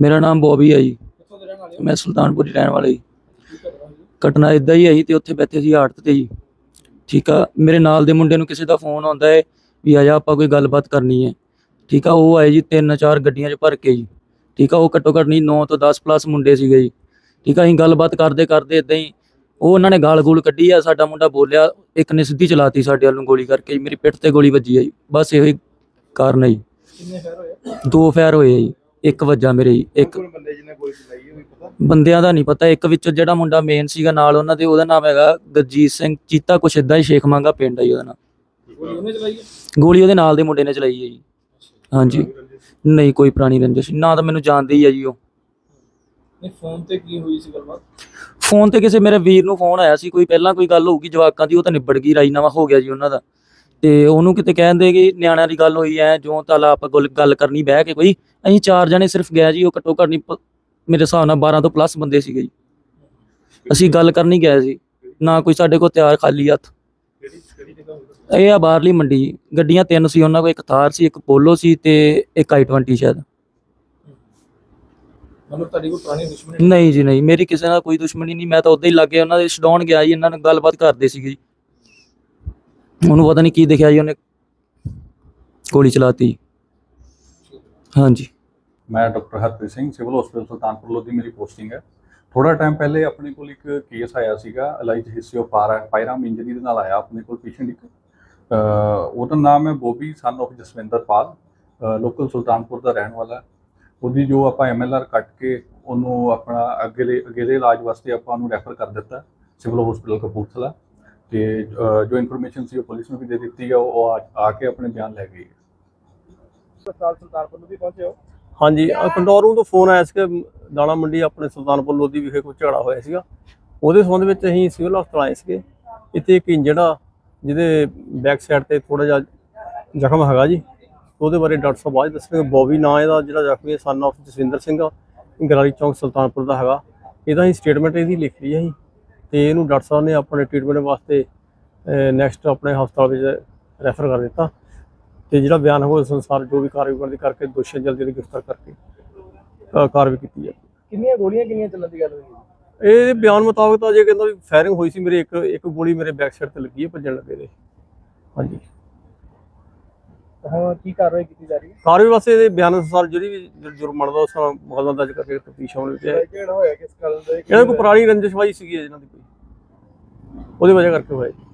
ਮੇਰਾ ਨਾਮ ਬੋਬੀ ਆ ਜੀ। ਕਿੱਥੋਂ ਦੇ ਰਹਿਣ ਮੈਂ ਸੁਲਤਾਨਪੁਰੀ ਰਹਿਣ ਵਾਲਾ ਜੀ। ਕੀ ਘਟਨਾ ਘਟਨਾ ਇਦਾਂ ਹੀ ਆਈ ਤੇ ਉੱਥੇ ਬੈਠੇ ਸੀ ਆੜਤ ਤੇ ਜੀ। ਠੀਕ ਆ, ਮੇਰੇ ਨਾਲ ਦੇ ਮੁੰਡੇ ਨੂੰ ਕਿਸੇ ਦਾ ਫੋਨ ਆਉਂਦਾ ਹੈ ਵੀ ਆ ਜਾ, ਆਪਾਂ ਕੋਈ ਗੱਲਬਾਤ ਕਰਨੀ ਹੈ। ਠੀਕ ਆ, ਉਹ ਆਏ ਜੀ ਤਿੰਨ ਚਾਰ ਗੱਡੀਆਂ 'ਚ ਭਰ ਕੇ ਜੀ। ਠੀਕ ਆ, ਉਹ ਘੱਟੋ ਘੱਟ ਨਹੀਂ 9 ਤੋਂ 10 ਪਲੱਸ ਮੁੰਡੇ ਸੀਗੇ ਜੀ। ਠੀਕ ਆ, ਅਸੀਂ ਗੱਲਬਾਤ ਕਰਦੇ ਕਰਦੇ ਇਦਾਂ ਹੀ ਉਹ ਉਹਨਾਂ ਨੇ ਗਾਲ ਗੂਲ ਕੱਢੀ ਆ, ਸਾਡਾ ਮੁੰਡਾ ਬੋਲਿਆ, ਇੱਕ ਨੇ ਸਿੱਧੀ ਚਲਾਤੀ ਸਾਡੇ ਵੱਲ ਨੂੰ ਗੋਲੀ ਕਰਕੇ, ਮੇਰੀ ਪਿੱਠ ਤੇ ਗੋਲੀ ਵੱਜੀ ਆ ਜੀ। ਬਸ ਇਹੋ ਹੀ ਕਾਰਨ ਹੈ ਜੀ। ਕਿੰਨੇ ਫੈਰ ਹੋਏ ਦੋ ਫੈਰ ਹੋਏ ਆ ਜੀ। ਇੱਕ ਵੱਜਾ ਮੇਰੇ ਇੱਕ ਕੋਲ ਬੰਦੇ ਜਿਹਨੇ ਗੋਲੀ ਚਲਾਈ ਹੋਈ ਪਤਾ? ਬੰਦਿਆਂ ਦਾ ਨਹੀਂ ਪਤਾ ਇੱਕ ਵਿੱਚੋਂ ਜਿਹੜਾ ਮੁੰਡਾ ਮੇਨ ਸੀਗਾ ਨਾਲ ਉਹਨਾਂ ਦੇ ਉਹਦਾ ਨਾਮ ਹੈਗਾ ਗਰਜੀਤ ਸਿੰਘ ਚੀਤਾ ਕੁਛ ਏਦਾਂ ਹੀ ਸ਼ੇਖ ਮੰਗਾ ਪਿੰਡ ਹੈ ਜੀ ਉਹਦਾ ਨਾਮ। ਗੋਲੀ ਉਹਨੇ ਚਲਾਈ ਹੈ? ਗੋਲੀ ਉਹਦੇ ਨਾਲ ਦੇ ਮੁੰਡੇ ਨੇ ਚਲਾਈ ਹੈ ਜੀ। ਹਾਂਜੀ। ਨਹੀਂ ਕੋਈ ਪੁਰਾਣੀ ਰੰਜਿਸ਼ ਨਾ ਤਾਂ ਮੈਨੂੰ ਜਾਣਦੀ ਹੀ ਹੈ ਜੀ ਉਹ। ਨਹੀਂ ਫੋਨ ਤੇ ਕੀ ਹੋਈ ਸੀ ਗੱਲਬਾਤ? ਫੋਨ ਤੇ ਕਿਸੇ ਮੇਰੇ ਵੀਰ ਨੂੰ ਫੋਨ ਆਇਆ ਸੀ ਕੋਈ ਪਹਿਲਾਂ ਕੋਈ ਗੱਲ ਹੋਊਗੀ ਜਵਾਕਾਂ ਦੀ ਉਹ ਤਾਂ ਨਿਬੜ ਗਈ ਰਾਜੀਨਾਮਾ ਹੋ ਗਿਆ ਜੀ ਉਹਨਾਂ ਦਾ। ਤੇ ਉਹਨੂੰ ਕਿਤੇ ਕਹਿੰਦੇ ਕਿ ਨਿਆਣਿਆਂ ਦੀ ਗੱਲ ਹੋਈ ਐ ਜੋ ਤਾਲਾ ਆਪਾਂ ਗੱਲ- ਗੱਲ ਕਰਨੀ ਬਹਿ ਕੇ ਕੋਈ ਅਸੀਂ ਚਾਰ ਜਣੇ ਸਿਰਫ ਗਏ ਜੀ ਉਹ ਘੱਟੋ ਘੱਟ ਨਹੀਂ ਪ- ਮੇਰੇ ਹਿਸਾਬ ਨਾਲ 12 ਤੋਂ ਪਲੱਸ ਬੰਦੇ ਸੀਗੇ ਜੀ। ਅਸੀਂ ਗੱਲ ਕਰਨੀ ਗਏ ਸੀ ਨਾ ਕੋਈ ਸਾਡੇ ਕੋਲ ਤਿਆਰ ਖਾਲੀ ਹੱਥ। ਇਹ ਆ ਬਾਹਰਲੀ ਮੰਡੀ ਜੀ। ਗੱਡੀਆਂ ਤਿੰਨ ਸੀ ਉਹਨਾਂ ਕੋਲ ਇੱਕ ਥਾਰ ਸੀ ਇੱਕ ਪੋਲੋ ਸੀ ਤੇ ਇੱਕ i20 ਸ਼ਾਇਦ। ਮਤਲਬ ਤੁਹਾਡੀ ਕੋਈ ਪੁਰਾਣੀ ਦੁਸ਼ਮਣੀ ਨਹੀਂ ਜੀ ਨਹੀਂ ਮੇਰੀ ਕਿਸੇ ਨਾਲ ਕੋਈ ਦੁਸ਼ਮਣੀ ਨਹੀਂ ਮੈਂ ਤਾਂ ਉਦਾਂ ਹੀ ਲੱਗੇ ਉਹਨਾਂ ਦੇ ਛਡਾਉਣ ਗਿਆ ਜੀ ਇਹਨਾਂ ਨਾਲ ਗੱਲਬਾਤ ਕਰਦੇ ਸੀਗੇ ਜੀ। ਉਹਨੂੰ ਪਤਾ ਨਹੀਂ ਕੀ ਦਿਖਿਆ ਜੀ ਉਹਨੇ। ਗੋਲੀ ਚਲਾਤੀ। ਹਾਂਜੀ। ਮੈਂ doctor Harpreet Singh, civil hospital Sultanpur, Lodhi. ਮੇਰੀ ਪੋਸਟਿੰਗ ਹੈ। ਥੋੜਾ ਟਾਈਮ ਪਹਿਲੇ ਆਪਣੇ ਕੋਲ ਇੱਕ ਕੇਸ ਆਇਆ ਸੀਗਾ alleged history of firearm injury ਦੇ ਨਾਲ ਆਇਆ ਆਪਣੇ ਕੋਲ ਪੇਸ਼ੈਂਟ ਇੱਕ। ਉਹਦਾ ਨਾਮ ਹੈ Bobby son of Jaswinder Pal. Local Sultanpur ਦਾ ਰਹਿਣ ਵਾਲਾ ਉਹਦੀ ਜੋ ਆਪਾਂ ਐਮਐਲਆਰ ਕੱਟ ਕੇ ਉਹਨੂੰ ਆਪਣਾ ਅੱਗੇਲੇ ਅਗੇਲੇ ਇਲਾਜ ਵਾਸਤੇ ਆਪਾਂ ਉਹਨੂੰ ਰੈਫਰ ਕਰ ਦਿੱਤਾ। Civil hospital Kapurthala. ਤੇ ਜੋ ਇਨਫੋਰਮੇਸ਼ਨ ਸੀ ਉਹ ਪੁਲਿਸ ਨੂੰ ਵੀ ਦੇ ਦਿੱਤੀ ਹੈ ਉਹ ਆ- ਕੇ ਆਪਣੇ ਬਿਆਨ ਲੈ ਗਈ ਹੈ। ਸਾਲ ਸੁਲਤਾਨਪੁਰ ਨੂੰ ਵੀ ਪਹੁੰਚੇ ਹੋ? ਹਾਂਜੀ ਕੰਟਰੋਲ ਤੋਂ ਫੋਨ ਆਇਆ ਸੀ ਕਿ ਦਾਣਾ ਮੰਡੀ ਆਪਣੇ ਸੁਲਤਾਨਪੁਰ ਲੋਧੀ ਵਿਖੇ ਕੋਈ ਝਗੜਾ ਹੋਇਆ ਸੀਗਾ। ਉਹਦੇ ਸੰਬੰਧ ਵਿੱਚ ਅਸੀਂ ਸਿਵਲ ਹਸਪਤਾਲ ਆਏ ਸੀਗੇ। ਇੱਥੇ ਇੱਕ ਇੰਜਣ ਆ ਜਿਹਦੇ ਬੈਕ ਸਾਈਡ ਤੇ ਥੋੜਾ ਜਿਹਾ ਜ਼ਖਮ ਹੈਗਾ ਜੀ। ਉਹਦੇ ਬਾਰੇ ਡਾਕਟਰ ਸਾਹਿਬ ਬਾਅਦ ਦੱਸਣਗੇ। ਬੋਬੀ ਨਾਂ ਇਹਦਾ ਜਿਹੜਾ ਜ਼ਖਮੀ ਸਨ ਆਫ ਜਸਵਿੰਦਰ ਸਿੰਘ ਆ। ਗਰਾਰੀ ਚੌਂਕ ਸੁਲਤਾਨਪੁਰ ਦਾ ਹੈਗਾ। ਇਹਦਾ ਹੀ ਸਟੇਟਮੈਂਟ ਇਹਦੀ ਲਿਖ ਲਈ ਅਸੀਂ ਤੇ ਇਹਨੂੰ ਡਾਕਟਰ ਸਾਹਿਬ ਨੇ ਆਪਣੇ ਟ੍ਰੀਟਮੈਂਟ ਵਾਸਤੇ ਨੈਕਸਟ ਆਪਣੇ ਹਸਪਤਾਲ ਵਿੱਚ ਰੈਫਰ ਕਰ ਦਿੱਤਾ। ਤੇ ਜਿਹੜਾ ਬਿਆਨ ਹੋਇਆ ਉਸ ਅਨੁਸਾਰ ਜੋ ਵੀ ਕਾਰਵਾਈ ਕਰਕੇ ਦੋਸ਼ੀ ਜਲਦੀ ਜਲਦੀ ਗ੍ਰਿਫਤਾਰ ਕਰਕੇ ਕਾਰਵਾਈ ਕੀਤੀ ਜਾਵੇ। ਕਿੰਨੀਆਂ ਗੋਲੀਆਂ ਕਿੰਨੀਆਂ ਚੱਲਣ ਦੀ ਗੱਲ ਹੋਈ? ਇਹ ਬਿਆਨ ਮੁਤਾਬਕ ਤਾਂ ਜੇ ਕਹਿੰਦਾ ਵੀ ਫਾਇਰਿੰਗ ਹੋਈ ਸੀ ਮੇਰੇ ਇੱਕ ਇੱਕ ਗੋਲੀ ਮੇਰੇ ਬੈਕ ਸਾਈਡ ਤੇ ਲੱਗੀ ਹੈ ਭੱਜਣ ਲੱਗੇ ਦੇ ਹਾਂਜੀ। ਹੁਣ ਕੀ ਕਾਰਵਾਈ ਕੀਤੀ ਜਾ ਰਹੀ ਹੈ? ਕਾਰਵਾਈ ਵਾਸਤੇ ਇਹਦੇ ਬਿਆਨ ਅਨੁਸਾਰ ਜਿਹੜੀ ਵੀ ਜੁਰਮ ਬਣਦਾ ਉਸ ਨਾਲ ਮੁਕੱਦਮਾ ਦਰਜ ਕਰਕੇ ਤਫਤੀਸ਼ ਹੋਣ ਵਿੱਚ ਹੈ। ਕਿਹੜਾ ਹੋਇਆ ਕਿਸ ਕਾਰਨ ਦਾ ਇਹਨਾਂ ਕੋਈ ਪੁਰਾਣੀ ਰੰਜਿਸ਼ਬਾਜੀ ਸੀਗੀ ਇਹਨਾਂ ਦੀ ਉਹਦੀ ਵਜ੍ਹਾ ਕਰਕੇ ਹੋਇਆ ਜੀ।